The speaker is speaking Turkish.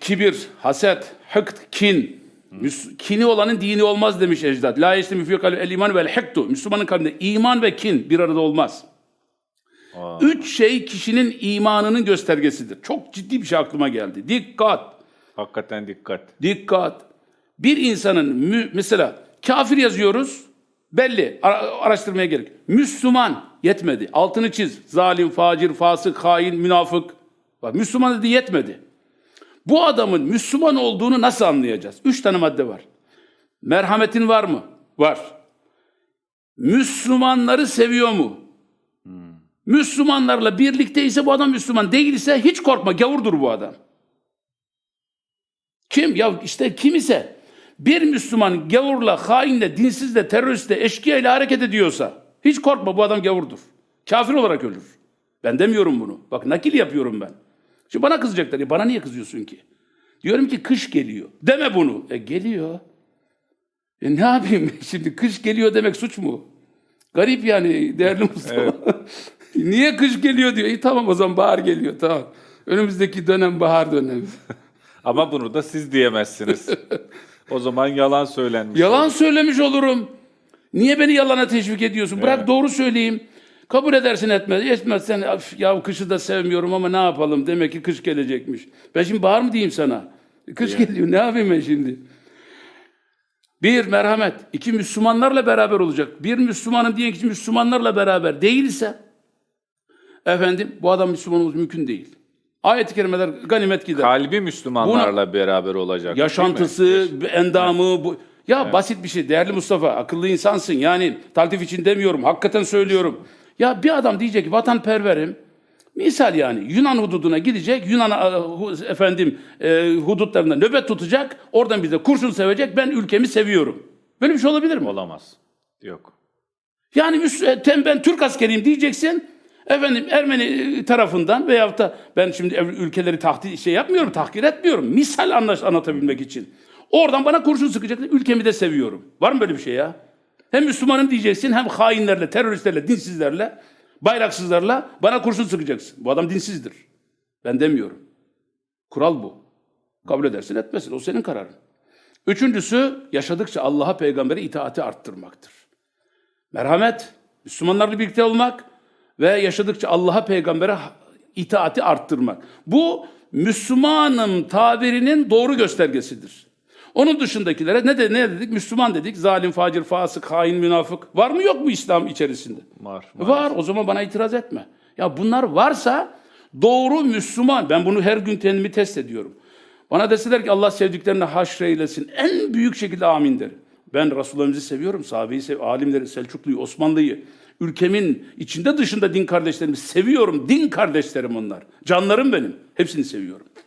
kibir, haset, hıkt, kin. Müs- Kini olanın dini olmaz demiş ecdat. La yeslimu fi el iman vel hiktu. Müslümanın kalbinde iman ve kin bir arada olmaz. Üç şey kişinin imanının göstergesidir. Çok ciddi bir şey aklıma geldi. Dikkat, Hakikaten dikkat. dikkat. Bir insanın mü- mesela kafir yazıyoruz. Belli. Ara- araştırmaya gerek. Müslüman yetmedi. Altını çiz. Zalim, facir, fasık, hain, münafık. Bak Müslüman dedi yetmedi. Bu adamın Müslüman olduğunu nasıl anlayacağız? Üç tane madde var. Merhametin var mı? Var. Müslümanları seviyor mu? Müslümanlarla birlikteyse bu adam Müslüman değilse hiç korkma gavurdur bu adam. Kim? Ya işte kim ise bir Müslüman gavurla, hainle, dinsizle, teröristle, eşkıyayla hareket ediyorsa hiç korkma bu adam gavurdur. Kafir olarak ölür. Ben demiyorum bunu. Bak nakil yapıyorum ben. Şimdi bana kızacaklar. Ya bana niye kızıyorsun ki? Diyorum ki kış geliyor. Deme bunu. E geliyor. E ne yapayım şimdi kış geliyor demek suç mu? Garip yani değerli Mustafa. niye kış geliyor diyor. İyi tamam o zaman bahar geliyor tamam. Önümüzdeki dönem bahar dönemi. Ama bunu da siz diyemezsiniz. o zaman yalan söylenmiş. Yalan olur. söylemiş olurum. Niye beni yalana teşvik ediyorsun? Bırak doğru söyleyeyim. Kabul edersin etmez. Etmezsen "Af, ya kışı da sevmiyorum ama ne yapalım? Demek ki kış gelecekmiş. Ben şimdi bahar mı diyeyim sana? Kış geliyor. Ne yapayım ben şimdi? Bir, merhamet. İki, Müslümanlarla beraber olacak. Bir, Müslümanım diyen kişi Müslümanlarla beraber değilse efendim bu adam Müslüman olması mümkün değil. Ayet-i kerimeler ganimet gider. Kalbi Müslümanlarla beraber olacak. Yaşantısı, endamı bu. Ya basit bir şey. Değerli Mustafa, akıllı insansın. Yani taltif için demiyorum. Hakikaten söylüyorum. Ya bir adam diyecek ki vatanperverim. Misal yani Yunan hududuna gidecek. Yunan e, efendim e, hudutlarında nöbet tutacak. Oradan bize kurşun sevecek. Ben ülkemi seviyorum. Böyle bir şey olabilir mi? Olamaz. Yok. Yani Müs- e, tem- ben Türk askeriyim diyeceksin. Efendim Ermeni e, tarafından veyahut da ben şimdi ülkeleri tahti şey yapmıyorum, tahkir etmiyorum. Misal anlaş anlatabilmek için. Oradan bana kurşun sıkacaksın. Ülkemi de seviyorum. Var mı böyle bir şey ya? Hem Müslümanım diyeceksin hem hainlerle, teröristlerle, dinsizlerle, bayraksızlarla bana kurşun sıkacaksın. Bu adam dinsizdir. Ben demiyorum. Kural bu. Kabul edersin etmesin. O senin kararın. Üçüncüsü yaşadıkça Allah'a peygambere itaati arttırmaktır. Merhamet, Müslümanlarla birlikte olmak ve yaşadıkça Allah'a peygambere itaati arttırmak. Bu Müslümanım tabirinin doğru göstergesidir. Onun dışındakilere ne de ne dedik? Müslüman dedik. Zalim, facir, fasık, hain, münafık. Var mı yok mu İslam içerisinde? Var. Var. O zaman bana itiraz etme. Ya bunlar varsa doğru Müslüman. Ben bunu her gün kendimi test ediyorum. Bana deseler ki Allah sevdiklerine haşreylesin. En büyük şekilde amin derim. Ben Resulullah'ımızı seviyorum. Sahabeyi seviyorum. Alimleri, Selçuklu'yu, Osmanlı'yı. Ülkemin içinde dışında din kardeşlerimi seviyorum. Din kardeşlerim onlar. Canlarım benim. Hepsini seviyorum.